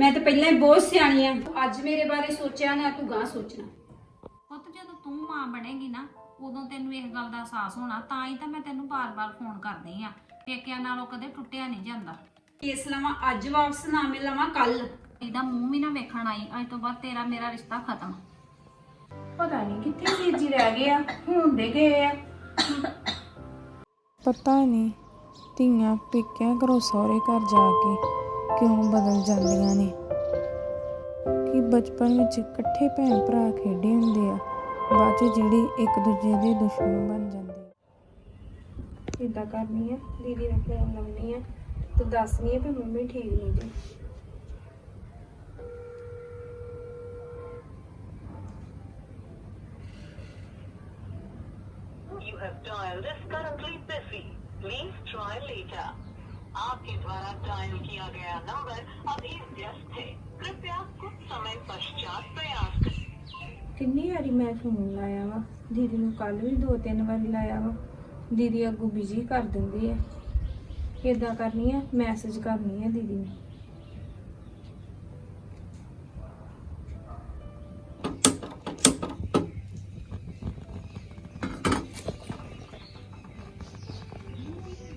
ਮੈਂ ਤਾਂ ਪਹਿਲਾਂ ਹੀ ਬਹੁਤ ਸਿਆਣੀ ਆ। ਅੱਜ ਮੇਰੇ ਬਾਰੇ ਸੋਚਿਆ ਨਾ ਤੂੰ ਗਾਂ ਸੋਚਣਾ। ਪੁੱਤ ਜਦੋਂ ਤੂੰ ਮਾਂ ਬਣੇਗੀ ਨਾ ਉਦੋਂ ਤੈਨੂੰ ਇਸ ਗੱਲ ਦਾ ਅਹਿਸਾਸ ਹੋਣਾ ਤਾਂ ਹੀ ਤਾਂ ਮੈਂ ਤੈਨੂੰ ਬਾਰ-ਬਾਰ ਫੋਨ ਕਰਦੀ ਆ। ਪੇਕਿਆਂ ਨਾਲੋਂ ਕਦੇ ਟੁੱਟਿਆ ਨਹੀਂ ਜਾਂਦਾ। ਇਸ ਲਵਾਂ ਅੱਜ ਵਾਪਸ ਨਾ ਮਿਲਵਾਂ ਕੱਲ। ਇਹਦਾ ਮੂੰਹ ਵੀ ਨਾ ਵੇਖਣ ਆਈ ਅੱਜ ਤੋਂ ਬਾਅਦ ਤੇਰਾ ਮੇਰਾ ਰਿਸ਼ਤਾ ਖਤਮ। ਪਤਾ ਨਹੀਂ ਕਿੱਥੇ ਵੀਰ ਜੀ ਰਹਿ ਗਏ ਆ ਹੁਣ ਦੇ ਗਏ ਆ। ਪਤਾ ਨਹੀਂ ਧੀਆਂ ਪੇਕਿਆਂ ਘਰੋਂ ਸਹੁਰੇ ਘਰ ਜਾ ਕੇ ਕਿਉਂ ਬਦਲ ਜਾਂਦੀਆਂ ਨੇ ਕਿ ਬਚਪਨ ਵਿੱਚ ਇਕੱਠੇ ਭੈਣ ਭਰਾ ਖੇਡੇ ਹੁੰਦੇ ਆ ਬਾਅਦ 'ਚ ਜਿਹੜੀ ਇੱਕ ਦੂਜੇ ਦੇ ਦੁਸ਼ਮਣ ਬਣ ਜਾਂਦੇ ਆ। ਇਦਾਂ ਕਰਨੀ ਆ ਦੀਦੀ ਨੂੰ ਫੋਨ ਲਾਉਣੀ ਆ ਤੇ ਦੱਸਣੀ ਆ ਵੀ ਮੰਮੀ ਠੀਕ ਨਹੀਂ ਜੀ You have dialed is currently busy. Please try later. आपके द्वारा डायल किया गया नंबर अभी व्यस्त है कृपया कुछ समय पश्चात प्रयास करें ਕਿੰਨੀ ਵਾਰੀ ਮੈਂ ਫੋਨ ਲਾਇਆ ਵਾ ਦੀਦੀ ਨੂੰ ਕੱਲ ਵੀ ਦੋ ਤਿੰਨ ਵਾਰੀ ਲਾਇਆ ਵਾ ਦੀਦੀ ਅੱਗੋਂ ਬਿਜੀ ਕਰ ਦਿੰਦੀ ਆ ਇਦਾਂ ਕਰਨੀ ਆ ਮੈਸੇਜ ਕਰਨੀ ਆ ਦੀਦੀ ਨੂੰ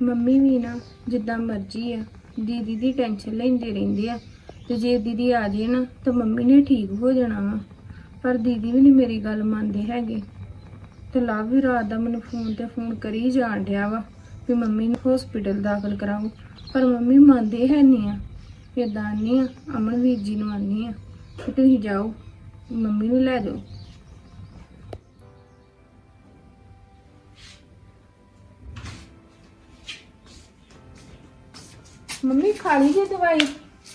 ਮੰਮੀ ਵੀ ਨਾ ਜਿੱਦਾਂ ਮਰਜ਼ੀ ਆ, ਦੀਦੀ ਦੀ ਟੈਨਸ਼ਨ ਲੈਂਦੇ ਰਹਿੰਦੇ ਆ। ਤੇ ਜੇ ਦੀਦੀ ਆ ਜੇ ਨਾ, ਤਾਂ ਮੰਮੀ ਨੇ ਠੀਕ ਹੋ ਜਾਣਾ ਵਾ। ਪਰ ਦੀਦੀ ਵੀ ਨਹੀਂ ਮੇਰੀ ਗੱਲ ਮੰਨਦੇ ਹੈਗੇ। ਤੇ ਲਵ ਵੀ ਰਾਤ ਦਾ ਮੈਨੂੰ ਫੋਨ ਤੇ ਫੋਨ ਕਰੀ ਜਾਣ ਡਿਆ ਵਾ ਵੀ ਮੰਮੀ ਨੂੰ ਹਸਪੀਟਲ ਦਾਖਲ ਕਰਾਓ। ਪਰ ਮੰਮੀ ਮੰਨਦੇ ਹੈ ਨਹੀਂ ਆ। ਇਦਾਂ ਨਹੀਂ ਆ, ਅਮਨਵੀਰ ਜੀ ਨੂੰ ਆਨੀ ਆ। ਕਿ ਤੁਸੀਂ ਜਾਓ, ਮੰਮੀ ਨੂੰ ਲੈ ਜਾਓ। ਮੰਮੀ ਖਾ ਲਈ ਜੇ ਦਵਾਈ?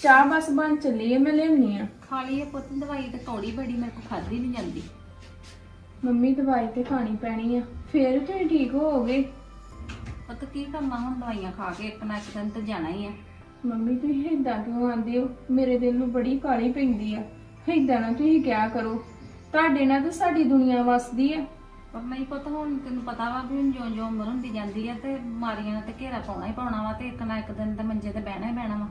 ਚਾਹ ਬਸ ਬਣ ਚੱਲੀ ਹੈ ਮੈਂ ਲਿਆਉਣੀ ਆ। ਖਾਲੀ ਇਹ ਪੁੱਤ ਦਵਾਈ ਤੇ ਕੌੜੀ ਬੜੀ ਮੇਰੇ ਕੋ ਖਾਦੀ ਨਹੀਂ ਜਾਂਦੀ। ਮੰਮੀ ਦਵਾਈ ਤੇ ਖਾਣੀ ਪੈਣੀ ਆ। ਫੇਰ ਤੁਸੀਂ ਠੀਕ ਹੋਵੋਗੇ? ਪੁੱਤ ਕੀ ਕਰਨਾ ਹੁਣ? ਦਵਾਈਆਂ ਖਾ ਕੇ ਇੱਕ ਨਾ ਇੱਕ ਦਿਨ ਤੇ ਜਾਣਾ ਹੀ ਆ। ਮੰਮੀ ਤੁਸੀਂ ਏਦਾਂ ਕਿਉਂ ਆਂਦੇ ਹੋ? ਮੇਰੇ ਦਿਲ ਨੂੰ ਬੜੀ ਕਾਲੀ ਪੈਂਦੀ ਆ। ਏਦਾਂ ਨਾ ਤੁਸੀਂ ਕਿਆ ਕਰੋ। ਤੁਹਾਡੇ ਨਾਲ ਤਾਂ ਸਾਡੀ ਦੁਨੀਆ ਵਸਦੀ ਆ। ਪਰ ਨਹੀਂ ਪੁੱਤ ਹੁਣ ਤੈਨੂੰ ਪਤਾ ਵਾ ਵੀ ਹੁਣ ਜਿਉਂ ਜਿਉਂ ਉਮਰ ਹੁੰਦੀ ਜਾਂਦੀ ਆ ਤੇ ਬਿਮਾਰੀਆਂ ਨੇ ਤੇ ਘੇਰਾ ਪਾਉਣਾ ਹੀ ਪਾਉਣਾ ਵਾ ਤੇ ਇੱਕ ਨਾ ਇੱਕ ਦਿਨ ਤੇ ਮੰਜੇ ਤੇ ਬਹਿਣਾ ਹੀ ਬਹਿਣਾ ਵਾ।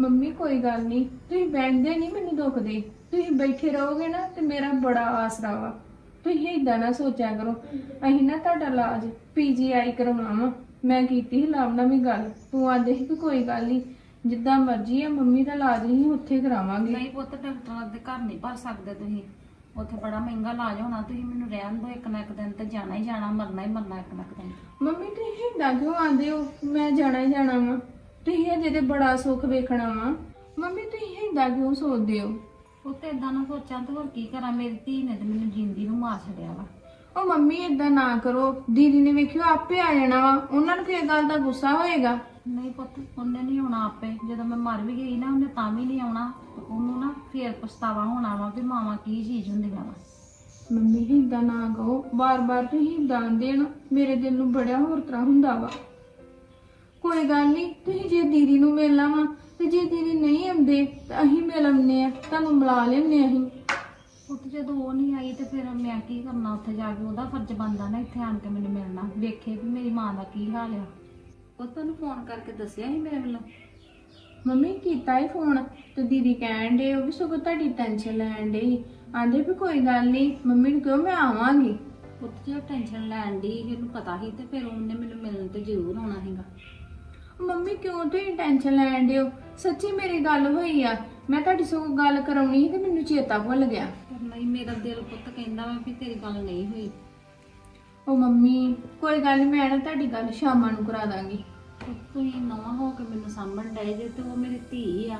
ਮੰਮੀ ਕੋਈ ਗੱਲ ਨਹੀਂ। ਤੁਸੀਂ ਬੈਠਦੇ ਨਹੀਂ ਮੈਨੂੰ ਦੁੱਖ ਦੇ। ਤੁਸੀਂ ਬੈਠੇ ਰਹੋਗੇ ਨਾ ਤੇ ਮੇਰਾ ਬੜਾ ਆਸਰਾ ਵਾ। ਤੁਸੀਂ ਏਦਾਂ ਨਾ ਸੋਚਿਆ ਕਰੋ। ਅਸੀਂ ਨਾ ਤੁਹਾਡਾ ਇਲਾਜ ਪੀਜੀਆਈ ਕਰਵਾਉਣਾ ਵਾ ਮੈਂ ਕੀਤੀ ਸੀ ਨਾਲ ਵੀ ਗੱਲ। ਤੂੰ ਆਂਦੇ ਸੀ ਕਿ ਕੋਈ ਗੱਲ ਨਹੀਂ। ਜਿੱਦਾਂ ਮਰਜ਼ੀ ਆ ਮੰਮੀ ਦਾ ਇਲਾਜ ਹੀ ਉੱਥੇ ਕਰਾਵਾਂਗੇ। ਨਹੀਂ ਪੁੱਤ ਡਾਕਟਰਾਂ ਦੇ ਘਰ ਨਹੀਂ ਭਰ ਸਕਦੇ ਤੁਸੀਂ। ਉੱਥੇ ਬੜਾ ਮਹਿੰਗਾ ਇਲਾਜ ਹੋਣਾ ਤੁਸੀਂ ਮੈਨੂੰ ਰਹਿਣ ਦਿਓ ਇੱਕ ਨਾ ਇੱਕ ਦਿਨ ਤੇ ਜਾਣਾ ਹੀ ਜਾਣਾ ਮਰਨਾ ਹੀ ਮਰਨਾ ਇੱਕ ਨਾ ਇੱਕ ਦਿਨ। ਮੰਮੀ ਤੁਸੀਂ ਏਦਾਂ ਕਿਉਂ ਆਂਦੇ ਹੋ? ਮੈਂ ਜਾਣਾ ਹੀ ਜਾਣਾ ਵਾ। ਤੁਸੀਂ ਹਜੇ ਤੇ ਬੜਾ ਸੁੱਖ ਵੇਖਣਾ ਵਾ। ਮੰਮੀ ਤੁਸੀਂ ਏਦਾਂ ਕਿਉਂ ਸੋਚਦੇ ਹੋ? ਉੱਤੇ ਇਦਾਂ ਨਾ ਸੋਚਾਂ ਤੇ ਹੋਰ ਕੀ ਕਰਾਂ? ਮੇਰੀ ਧੀ ਨੇ ਤੇ ਮੈਨੂੰ ਜਿੰਦੀ ਨੂੰ ਮਾਰ ਛੱਡਿਆ ਵਾ। ਉਹ ਮੰਮੀ ਏਦਾਂ ਨਾ ਕਰੋ। ਦੀਦੀ ਨੇ ਵੇਖਿਓ ਆਪੇ ਆ ਜਾਣਾ ਵਾ। ਉਹਨਾਂ ਨੂੰ ਕਿਸ ਗੱਲ ਦਾ ਗੁੱਸਾ ਹੋਏਗਾ। ਨਹੀਂ ਪੁੱਤ ਉਹਨੇ ਨਹੀਂ ਆਉਣਾ ਆਪੇ। ਜਦੋਂ ਮੈਂ ਮਰ ਵੀ ਗਈ ਨਾ ਉਹਨੇ ਤਾਂ ਵੀ ਨਹੀਂ ਆਉਣਾ। ਉਹਨੂੰ ਨਾ ਫੇਰ ਪਛਤਾਵਾ ਹੋਣਾ ਵਾ ਵੀ ਮਾਵਾਂ ਕੀ ਚੀਜ਼ ਹੁੰਦੀਆਂ ਵਾ। ਮੰਮੀ ਏਦਾਂ ਨਾ ਕਹੋ। ਬਾਰ-ਬਾਰ ਤੁਸੀਂ ਏਦਾਂ ਦੇਣ ਮੇਰੇ ਦਿਲ ਨੂੰ ਬੜਾ ਹੋਰ ਤਰ੍ਹਾਂ ਹੁੰਦਾ ਵਾ। ਕੋਈ ਗੱਲ ਨਹੀਂ ਤੁਸੀਂ ਜੇ ਦੀਦੀ ਨੂੰ ਮਿਲਣਾ ਵਾ ਤੇ ਜੇ ਦੀਦੀ ਨਹੀਂ ਆਉਂਦੇ ਤਾਂ ਅਸੀਂ ਮਿਲ ਆਉਂਦੇ ਆ। ਤੁਹਾਨੂੰ ਮਿਲਾ ਲੈਂਦੇ ਅਸੀਂ। ਉੱਥੇ ਜਦੋਂ ਉਹ ਨਹੀਂ ਆਈ ਤੇ ਫਿਰ ਮੈਂ ਕੀ ਕਰਨਾ ਉੱਥੇ ਜਾ ਕੇ? ਉਹਦਾ ਫਰਜ਼ ਬਣਦਾ ਨਾ ਇੱਥੇ ਆਣ ਕੇ ਮੈਨੂੰ ਮਿਲਣਾ। ਵੇਖੇ ਵੀ ਮੇਰੀ ਮਾਂ ਦਾ ਕੀ ਹਾਲ ਆ। ਉਹ ਤੁਹਾਨੂੰ ਫੋਨ ਕਰਕੇ ਦੱਸਿਆ ਸੀ ਮੇਰੇ ਵੱਲੋਂ? ਮੰਮੀ ਕੀਤਾ ਹੀ ਫੋਨ ਤੇ ਦੀਦੀ ਕਹਿਣ ਦੇ ਉਹ ਵੀ ਸਗੋਂ ਤੁਹਾਡੀ ਟੈਨਸ਼ਨ ਲੈਣ ਦੇ ਆਂਦੇ ਵੀ ਕੋਈ ਗੱਲ ਨਹੀਂ ਮੰਮੀ ਨੂੰ ਕਿਉਂ ਮੈਂ ਆਵਾਂਗੀ। ਉੱਥੇ ਜੇ ਟੈਨਸ਼ਨ ਲੈਣ ਦੀ ਇਹਨੂੰ ਪਤਾ ਸੀ ਤੇ ਫਿਰ ਉਹਨੇ ਮੈਨੂੰ ਮਿਲਣ ਤੇ ਜ਼ਰੂਰ ਆਉਣਾ ਸੀਗਾ। ਮੰਮੀ ਕਿਉਂ ਤੁਸੀਂ ਟੈਨਸ਼ਨ ਲੈਣ ਦਿਓ? ਸੱਚੀ ਮੇਰੀ ਗੱਲ ਹੋਈ ਆ। ਮੈਂ ਤੁਹਾਡੀ ਸਗੋਂ ਗੱਲ ਕਰਾਉਣੀ ਸੀ ਤੇ ਮੈਨੂੰ ਚੇਤਾ ਭੁੱਲ ਗਿਆ। ਪਰ ਨਹੀਂ ਮੇਰਾ ਦਿਲ ਪੁੱਤ ਕਹਿੰਦਾ ਵਾ ਵੀ ਤੇਰੀ ਗੱਲ ਨਹੀਂ ਹੋਈ। ਉਹ ਮੰਮੀ ਕੋਈ ਗੱਲ ਨੀ ਮੈਂ ਨਾ ਤੁਹਾਡੀ ਗੱਲ ਸ਼ਾਮਾਂ ਨੂੰ ਕਰਾ ਦਾਂਗੀ। ਤੁਸੀਂ ਨਵਾਂ ਹੋ ਕੇ ਮੈਨੂੰ ਸਾਂਭਣ ਡਏ ਜੇ ਤੇ ਉਹ ਮੇਰੀ ਧੀ ਆ।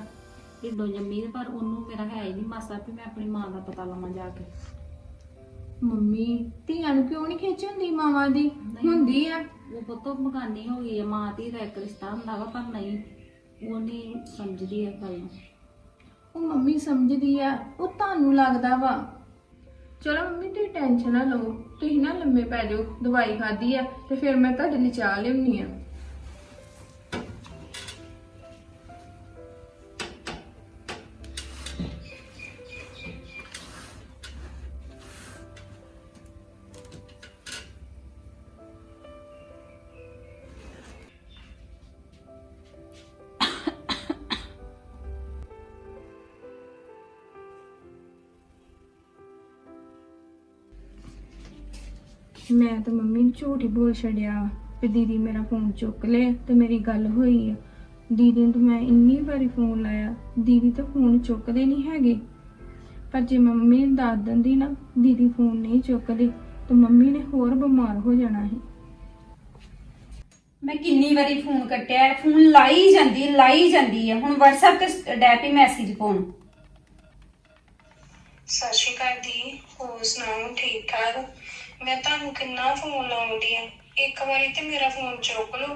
ਢਿੱਡੋਂ ਜੰਮੀ ਤੇ ਪਰ ਉਹਨੂੰ ਮੇਰਾ ਹੈ ਹੀ ਨਹੀਂ ਮਾਸਾ ਵੀ ਮੈਂ ਆਪਣੀ ਮਾਂ ਦਾ ਪਤਾ ਲਵਾਂ ਜਾ ਕੇ। ਮੰਮੀ ਧੀਆਂ ਨੂੰ ਕਿਉਂ ਨਹੀਂ ਖਿੱਚ ਹੁੰਦੀ ਮਾਵਾਂ ਦੀ? ਹੁੰਦੀ ਆ। ਉਹ ਪੁੱਤ ਬਗਾਨੀ ਹੋ ਗਈ ਆ ਮਾਂ ਧੀ ਦਾ ਇੱਕ ਰਿਸ਼ਤਾ ਹੁੰਦਾ ਵਾ ਪਰ ਨਹੀਂ ਉਹ ਨਹੀਂ ਸਮਝਦੀ ਇਹ ਗੱਲ ਉਹ ਮੰਮੀ ਸਮਝਦੀ ਆ ਉਹ ਤੁਹਾਨੂੰ ਲੱਗਦਾ ਵਾ। ਚਲੋ ਮੰਮੀ ਤੁਸੀਂ ਟੈਨਸ਼ਨ ਨਾ ਲਓ ਤੁਸੀਂ ਨਾ ਲੰਮੇ ਪੈ ਜਾਓ ਦਵਾਈ ਖਾਦੀ ਆ ਤੇ ਫਿਰ ਮੈਂ ਤੁਹਾਡੇ ਲਈ ਚਾਹ ਲਿਆਉਣੀ ਆ। ਮੈਂ ਤਾਂ ਮੰਮੀ ਨੂੰ ਝੂਠ ਹੀ ਬੋਲ ਛੱਡਿਆ ਵਾ ਦੀਦੀ ਮੇਰਾ ਫੋਨ ਚੁੱਕ ਲਿਆ ਤੇ ਮੇਰੀ ਗੱਲ ਹੋਈ ਆ। ਦੀਦੀ ਨੂੰ ਤਾਂ ਮੈਂ ਇੰਨੀ ਵਾਰੀ ਫੋਨ ਲਾਇਆ ਦੀਦੀ ਤਾਂ ਫੋਨ ਚੁੱਕਦੇ ਨਹੀਂ ਹੈਗੇ। ਪਰ ਜੇ ਮੰਮੀ ਨੂੰ ਦੱਸ ਦਿੰਦੀ ਨਾ ਦੀਦੀ ਫੋਨ ਨਹੀਂ ਚੁੱਕਦੇ ਤਾਂ ਮੰਮੀ ਨੇ ਹੋਰ ਬਿਮਾਰ ਹੋ ਜਾਣਾ ਸੀ। ਮੈਂ ਕਿੰਨੀ ਵਾਰੀ ਫੋਨ ਕੱਟਿਆ ਫੋਨ ਲਾਈ ਜਾਂਦੀ ਹੈ, ਲਾਈ ਜਾਂਦੀ ਹੈ ਹੁਣ WhatsApp ਤੇ ਡੈਪੀ ਮੈਸੇਜ ਪਾਉਣ ਸਤਿ ਸ਼੍ਰੀ ਅਕਾਲ ਦੀ ਹੋਰ ਸੁਣਾਓ ਠੀਕ ਠਾਕ? ਮੈਂ ਤੁਹਾਨੂੰ ਕਿੰਨਾ ਫੋਨ ਲਾਉਂਦੀ ਆ ਇੱਕ ਵਾਰੀ ਤੇ ਮੇਰਾ ਫੋਨ ਚੁੱਕ ਲਓ।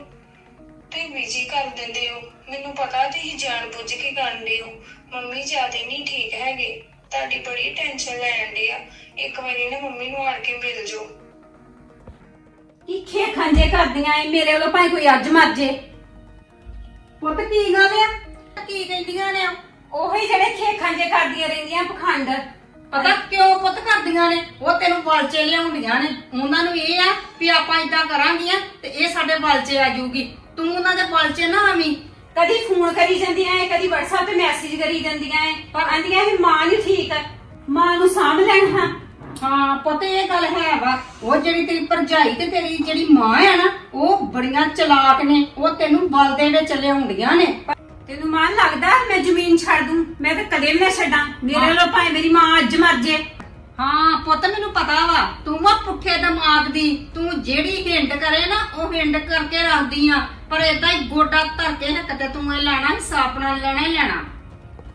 ਤੇ ਬਿਜ਼ੀ ਕਰ ਦਿੰਦੇ ਹੋ। ਮੈਨੂੰ ਪਤਾ ਤੁਸੀਂ ਜਾਣ ਬੁੱਝ ਕੇ ਕਰਦੇ ਹੋ। ਮੰਮੀ ਜਿਆਦੇ ਨਹੀਂ ਠੀਕ ਹੈਗੇ। ਤੁਹਾਡੀ ਬੜੀ ਟੈਨਸ਼ਨ ਲੈਣ ਆ। ਇੱਕ ਵਾਰੀ ਨਾ ਮੰਮੀ ਨੂੰ ਆਣ ਕੇ ਮਿਲ ਜਾਓ। ਕੀ ਖੇ ਖਾਂਜੇ ਕਰਦੀਆਂ ਐ ਮੇਰੇ ਵੱਲੋਂ ਭਾਵੇਂ ਕੋਈ ਅੱਜ ਮਰ ਜੇ। ਪੁੱਤ, ਕੀ ਗੱਲ ਆ? ਕੀ ਕਹਿੰਦੀਆਂ ਨੇ? ਉਹੀ ਜਿਹੜੇ ਖੇ ਖਾਂਜੇ ਕਰਦੀਆਂ ਰਹਿੰਦੀਆਂ ਪਖੰਡ। ਪਤਾ ਕਿਉਂ ਪੁੱਤ ਕਰਦੀਆਂ ਨੇ? ਉਹ ਤੈਨੂੰ ਬਲਚੇ ਲਿਆਉਂਦੀਆਂ ਨੇ। ਉਹਨਾਂ ਨੂੰ ਇਹ ਆ ਵੀ ਆਪਾਂ ਇਦਾਂ ਕਰਾਂਗੀਆਂ ਤੇ ਇਹ ਸਾਡੇ ਬਲਚੇ ਆ ਜਾਊਗੀ। ਤੂੰ ਉਹਨਾਂ ਦੇ ਬਲਚੇ ਨਾ ਆਵੀਂ। ਕਦੀ ਫੋਨ ਕਰੀ ਜਾਂਦੀਆਂ ਐ ਕਦੀ WhatsApp ਤੇ ਮੈਸੇਜ ਕਰੀ ਜਾਂਦੀਆਂ ਐ। ਪਰ ਆਂਦੀਆਂ ਇਹ ਮਾਂ ਨਹੀਂ ਠੀਕ। ਹੈ ਮਾਂ ਨੂੰ ਸਾਂਭ ਲੈਣ ਹਾਂ। ਹਾਂ ਪੁੱਤ ਇਹ ਗੱਲ ਹੈ ਵਾ। ਉਹ ਜਿਹੜੀ ਤੇਰੀ ਭਰਜਾਈ ਤੇ ਤੇਰੀ ਜਿਹੜੀ ਮਾਂ ਆ ਨਾ ਉਹ ਬੜੀਆਂ ਚਲਾਕ ਨੇ। ਉਹ ਤੈਨੂੰ ਬਲ ਦੇ ਵਿੱਚ ਲਿਆਉਂਦੀਆਂ ਨੇ। ਤੈਨੂੰ ਮਾਂ ਲੱਗਦਾ ਮੈਂ ਜ਼ਮੀਨ ਛੱਡ ਦੂੰ? ਮੈਂ ਤਾਂ ਕਦੇ ਵੀ ਨਾ ਛੱਡਾਂ। ਮੇਰੇ ਵੱਲੋਂ ਭਾਵੇਂ ਮੇਰੀ ਮਾਂ ਅੱਜ ਮਰ ਜੇ। ਹਾਂ ਪੁੱਤ ਮੈਨੂੰ ਪਤਾ ਵਾ। ਤੂੰ ਆ ਪੁੱਠੇ ਦਿਮਾਗ ਦੀ। ਤੂੰ ਜਿਹੜੀ ਹਿੰਡ ਕਰੇ ਨਾ ਉਹ ਹਿੰਡ ਕਰਕੇ ਰੱਖਦੀ ਆ। ਪਰ ਏਦਾਂ ਹੀ ਗੋਡਾ ਧਰ ਕੇ ਨਾ ਕਦੇ ਤੂੰ ਇਹ ਲੈਣਾ ਹਿਸਾਬ ਨਾਲ ਲੈਣਾ ਹੀ ਲੈਣਾ।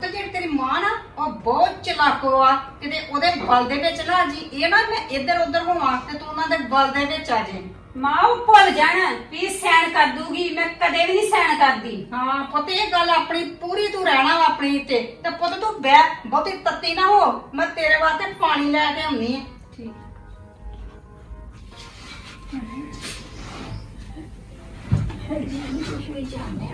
ਤੇ ਜਿਹੜੀ ਤੇਰੀ ਮਾਂ ਨਾ ਉਹ ਬਹੁਤ ਚਲਾਕੋ ਆ ਕਿਤੇ ਉਹਦੇ ਬਲ ਦੇ ਵਿੱਚ ਨਾ ਜੀ ਇਹ ਨਾ ਮੈਂ ਇੱਧਰ ਉੱਧਰ ਹੋਵਾਂ ਤੇ ਤੂੰ ਉਹਨਾਂ ਦੇ ਬਲ ਦੇ ਵਿੱਚ ਆ ਜੇ ਮਾਂ ਉਹ ਭੁੱਲ ਜਾਣ ਵੀ ਸੈਨ ਕਰ ਦੂਗੀ ਮੈਂ ਕਦੇ ਵੀ ਨਹੀਂ ਸੈਨ ਕਰਦੀ ਹਾਂ ਪੁੱਤ ਇਹ ਗੱਲ ਆਪਣੀ ਪੂਰੀ ਤੂੰ ਰਹਿਣਾ ਵਾ ਆਪਣੀ ਤੇ ਤੇ ਪੁੱਤ ਤੂੰ ਬੈ ਬਹੁਤੀ ਤੱਤੀ ਨਾ ਹੋ ਮੈਂ ਤੇਰੇ ਵਾਸਤੇ ਪਾਣੀ ਲੈ ਕੇ ਆਉਣੀ ਆ ਠੀਕ ਚੰਗੀ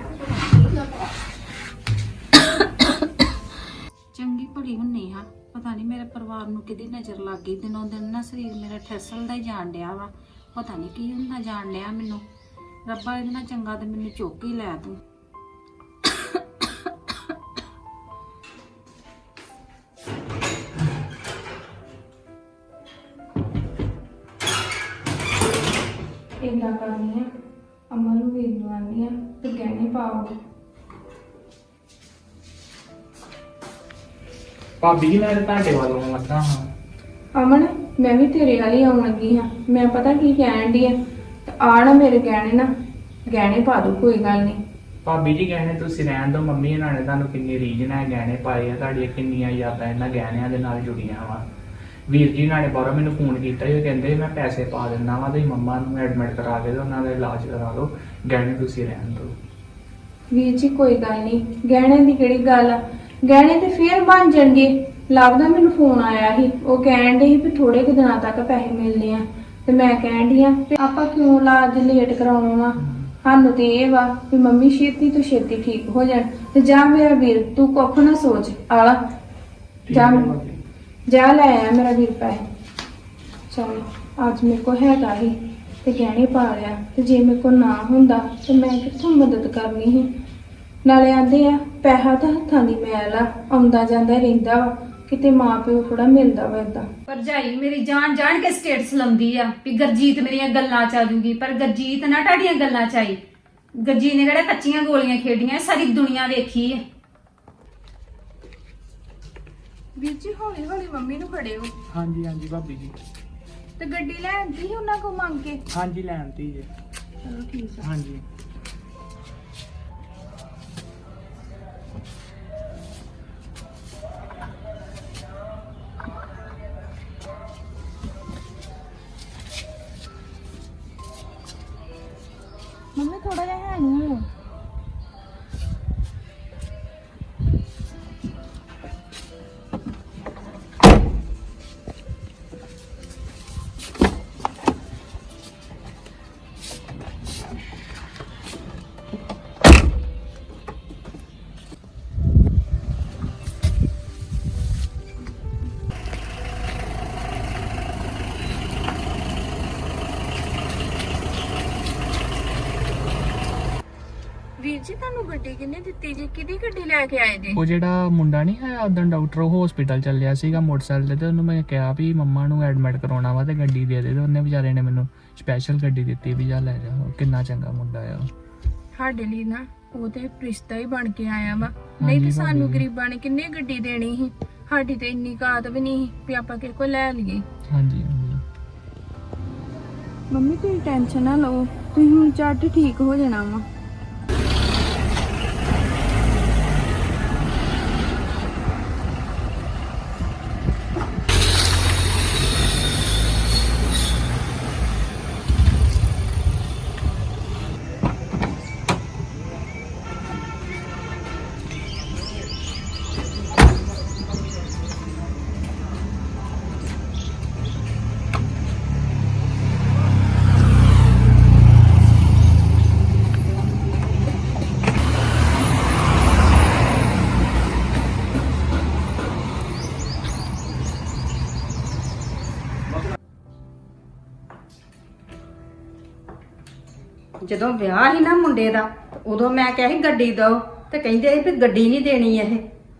ਭਲੀ ਹੁੰਨੀ ਹਾਂ। ਪਤਾ ਨਹੀਂ ਮੇਰੇ ਪਰਿਵਾਰ ਨੂੰ ਕਿਹਦੀ ਨਜ਼ਰ ਲੱਗ ਗਈ। ਦਿਨੋਂ ਦਿਨ ਨਾ ਸਰੀਰ ਮੇਰਾ ਠਸਲਦਾ ਹੀ ਜਾਣ ਡਿਆ ਵਾ। ਪਤਾ ਨਹੀਂ ਕੀ ਹੁੰਦਾ ਜਾਣ ਡਿਆ ਮੈਨੂੰ। ਰੱਬਾ ਇਹਦੇ ਨਾਲ ਚੰਗਾ ਤੇ ਮੈਨੂੰ ਚੁੱਕ ਹੀ ਲੈ ਤੂੰ। ਏਦਾਂ ਕਰਨੀ ਆ। ਅਮਨ ਨੂੰ ਵੀਰ ਨੂੰ ਆਉਂਦੀ ਆ ਤੇ ਗਹਿਣੇ ਪਾਓ। ਭਾਬੀ ਜੀ ਮੈਂ ਤਾਂ ਤੁਹਾਡੇ ਵੱਲੋਂ ਲੱਗਾ ਹਾਂ। ਅਮਨ ਮੈਂ ਵੀ ਤੇਰੇ ਵਾਲੀ ਆਉਣ ਲੱਗੀ ਹਾਂ। ਮੈਂ ਪਤਾ ਕੀ ਕਹਿਣ ਦੀ ਆ? ਆ ਨਾ ਮੇਰੇ ਗਹਿਣੇ ਨਾ ਗਹਿਣੇ ਪਾ ਦੋ ਕੋਈ ਗੱਲ ਨਹੀਂ। ਭਾਬੀ ਜੀ ਗਹਿਣੇ ਤੁਸੀਂ ਰਹਿਣ ਦਿਓ ਮੰਮੀ ਇਹਨਾਂ ਨੇ ਤੁਹਾਨੂੰ ਕਿੰਨੀ ਰੀਝ ਨਾਲ ਗਹਿਣੇ ਪਾਏ ਆ ਤੁਹਾਡੀਆਂ ਕਿੰਨੀਆਂ ਯਾਦਾਂ ਇਹਨਾਂ ਗਹਿਣਿਆਂ ਦੇ ਨਾਲ ਜੁੜੀਆਂ ਵਾ। ਵੀਰ ਜੀ ਨਾਲ ਨੇ ਬਾਹਰੋਂ ਮੈਨੂੰ ਫੋਨ ਕੀਤਾ ਇਹ ਕਹਿੰਦੇ ਮੈਂ ਪੈਸੇ ਪਾ ਦਿੰਦਾ ਵਾਂ ਤੇ ਮੰਮਾ ਨੂੰ ਐਡਮਿਟ ਕਰਾ ਕੇ ਤੇ ਉਹਨਾਂ ਦਾ ਇਲਾਜ ਕਰਾ ਦਿਓ ਗਹਿਣੇ ਤੁਸੀਂ ਰਹਿਣ ਦਿਓ। ਵੀਰ ਜੀ ਕੋਈ ਗੱਲ ਨਹੀਂ। ਗਹਿਣੇ ਦੀ ਕਿਹੜੀ ਗੱਲ ਆ? ਗਹਿਣੇ ਤੇ ਫੇਰ ਬਣ ਜਾਣਗੇ। ਲੱਗਦਾ ਮੈਨੂੰ ਫੋਨ ਆਇਆ ਸੀ। ਉਹ ਕਹਿਣ ਦੇ ਸੀ ਵੀ ਥੋੜੇ ਕੁ ਦਿਨਾਂ ਤੱਕ ਪੈਸੇ ਮਿਲਨੇ ਆ। ਤੇ ਮੈਂ ਕਹਿਣ ਦੀ ਆ ਵੀ ਆਪਾਂ ਕਿਉਂ ਇਲਾਜ ਲੇਟ ਕਰਾਉਣਾ ਵਾ? ਸਾਨੂੰ ਤੇ ਇਹ ਵਾ ਵੀ ਮੰਮੀ ਛੇਤੀ ਤੋਂ ਛੇਤੀ ਠੀਕ ਹੋ ਜਾਣ। ਤੇ ਜਾ ਮੇਰਾ ਵੀਰ ਤੂੰ ਕੁੱਖ ਨਾ ਸੋਚ। ਆਲਾ। ਜਾ। ਜਾ ਲੈ ਆ ਮੇਰਾ ਵੀਰ ਪੈਸੇ। ਚਲ ਅੱਜ ਮੇਰੇ ਕੋ ਹੈਗਾ ਹੀ ਤੇ ਗਹਿਣੇ ਪਾ ਲਿਆ। ਤੇ ਜੇ ਮੇਰੇ ਕੋ ਨਾ ਹੁੰਦਾ ਤੇ ਮੈਂ ਕਿੱਥੋਂ ਮਦਦ ਕਰਨੀ ਸੀ? ਨਾਲੇ ਆਂਦੇ ਆ ਪੈਸਾ ਤਾਂ ਹੱਥਾਂ ਦੀ ਮੈਲ ਆ ਆਉਂਦਾ ਜਾਂਦਾ ਰਹਿੰਦਾ ਵਾ ਕਿਤੇ ਮਾਂ ਪਿਓ ਥੋੜਾ ਮਿਲਦਾ ਵਾ ਏਦਾਂ। ਭਰਜਾਈ ਮੇਰੀ ਜਾਣ ਜਾਣ ਕੇ ਸਟੇਟਸ ਲਾਉਂਦੀ ਆ ਵੀ ਗਰਜੀਤ ਮੇਰੀਆਂ ਗੱਲਾਂ ਚ ਆ ਜੂਗੀ ਪਰ ਗਰਜੀਤ ਨਾ ਤੁਹਾਡੀਆਂ ਗੱਲਾਂ ਚ ਆਈ। ਨੇ ਕਿਹੜਾ ਕੱਚੀਆਂ ਗੋਲੀਆਂ ਖੇਡੀਆਂ ਸਾਰੀ ਦੁਨੀਆ ਵੇਖੀ ਹੈ ਵੀਰ ਜੀ ਹੌਲੀ ਹੌਲੀ ਮੰਮੀ ਨੂੰ ਫੜਿਓ। ਹਾਂਜੀ ਹਾਂਜੀ ਭਾਬੀ ਜੀ। ਤੇ ਗੱਡੀ ਲੈ ਆਂਦੀ ਸੀ ਉਹਨਾਂ ਕੋ ਮੰਗ ਕੇ? ਹਾਂਜੀ ਲੈਣ ਤੀ ਜੀ। ਚਲੋ ਠੀਕ ਆ। ਹਾਂਜੀ। ਜੀ ਤੁਹਾਨੂੰ ਗੱਡੀ ਕਿੰਨੇ ਦਿੱਤੀ ਜੀ? ਕਿਹਦੀ ਗੱਡੀ ਲੈ ਕੇ ਆਏ ਜੀ? ਉਹ ਜਿਹੜਾ ਮੁੰਡਾ ਨਹੀਂ ਆਇਆ ਉਦੋਂ ਡਾਕਟਰ ਉਹ ਹਸਪੀਟਲ ਚੱਲਿਆ ਸੀਗਾ ਮੋਟਰਸਾਈਕਲ ਤੇ ਤੇ ਉਹਨੂੰ ਮੈਂ ਕਿਹਾ ਵੀ ਮੰਮਾ ਨੂੰ ਐਡਮਿਟ ਕਰਾਉਣਾ ਵਾ ਤੇ ਗੱਡੀ ਦੇ ਦੇ ਤੇ ਉਹਨੇ ਵਿਚਾਰੇ ਨੇ ਮੈਨੂੰ ਸਪੈਸ਼ਲ ਗੱਡੀ ਦਿੱਤੀ ਵੀ ਜਾ ਲੈ ਜਾ ਉਹ ਕਿੰਨਾ ਚੰਗਾ ਮੁੰਡਾ ਆ ਉਹ। ਸਾਡੇ ਲਈ ਨਾ ਉਹ ਤੇ ਰਿਸ਼ਤਾ ਹੀ ਬਣ ਕੇ ਆਇਆ ਵਾ। ਨਹੀਂ ਤੇ ਸਾਨੂੰ ਗਰੀਬਾਂ ਨੇ ਕਿੰਨੇ ਗੱਡੀ ਦੇਣੀ ਸੀ? ਸਾਡੀ ਤੇ ਇੰਨੀ ਕਾਤ ਵੀ ਨਹੀਂ ਸੀ ਵੀ ਆਪਾਂ ਕਿਸੇ ਕੋਲ ਲੈ ਲਈਏ। ਹਾਂਜੀ ਹਾਂਜੀ। ਮੰਮੀ ਤੁਸੀਂ ਟੈਨਸ਼ਨ ਨਾ ਲਓ। ਤੁਸੀਂ ਹੁਣ ਝੱਟ ਠੀਕ ਹੋ ਜਾਣਾ ਵਾ। ਜਦੋਂ ਵਿਆਹ ਸੀ ਨਾ ਮੁੰਡੇ ਦਾ, ਉਦੋਂ ਮੈਂ ਕਿਹਾ ਸੀ ਗੱਡੀ ਦਿਓ ਤੇ ਕਹਿੰਦੇ ਸੀ ਵੀ ਗੱਡੀ ਨਹੀਂ ਦੇਣੀ ਇਹ।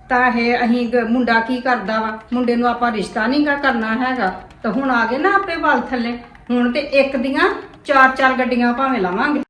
ਤਾਂ ਇਹ ਅਸੀਂ ਗ- ਮੁੰਡਾ ਕੀ ਕਰਦਾ ਵਾ? ਮੁੰਡੇ ਨੂੰ ਆਪਾਂ ਰਿਸ਼ਤਾ ਨਹੀਂ ਗਾ ਕਰਨਾ ਹੈਗਾ। ਤਾਂ ਹੁਣ ਆ ਗਏ ਨਾ ਆਪਣੇ ਵੱਲ ਥੱਲੇ। ਹੁਣ ਤੇ ਇੱਕ ਦੀਆਂ ਚਾਰ ਚਾਰ ਗੱਡੀਆਂ ਭਾਵੇਂ ਲਵਾਂਗੇ।